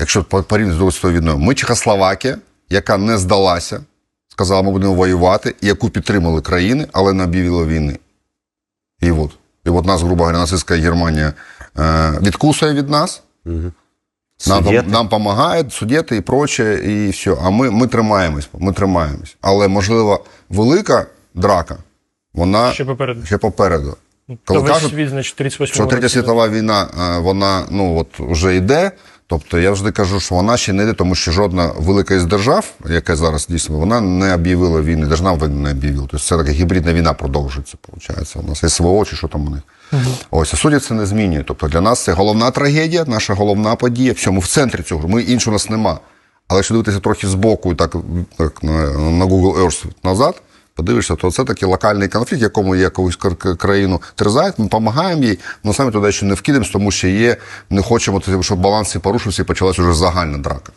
якщо по- порівняти з Другою світовою війною, ми Чехословакія, яка не здалася, сказала, ми будемо воювати, і яку підтримали країни, але не об'явила війни. І от. І от нас, грубо говоря, нацистська Германія е, відкусує від нас. Нам, Судети. нам допомагають судети і проче, і все. А ми, ми тримаємось, ми тримаємось. Але, можливо, велика драка, вона Ще попереду. ще попереду. То Коли весь кажуть, значить, 38 що Третя світова війна, е, вона ну от вже йде. Тобто я завжди кажу, що вона ще не йде, тому що жодна велика із держав, яка зараз дійсно, вона не об'явила війни, держава війни не об'явила. Тобто це така гібридна війна продовжується, виходить. У нас СВО чи що там у них. Ось, а суді це не змінює. Тобто для нас це головна трагедія, наша головна подія. Все, ми в центрі цього. Ми іншого у нас нема. Але якщо дивитися трохи збоку і так, так на, на Google Earth назад, подивишся, то це такий локальний конфлікт, якому є якусь кр- кр- країну терзають, ми допомагаємо їй, але самі туди ще не вкидемось, тому що є, не хочемо, щоб баланс порушився і почалась вже загальна драка.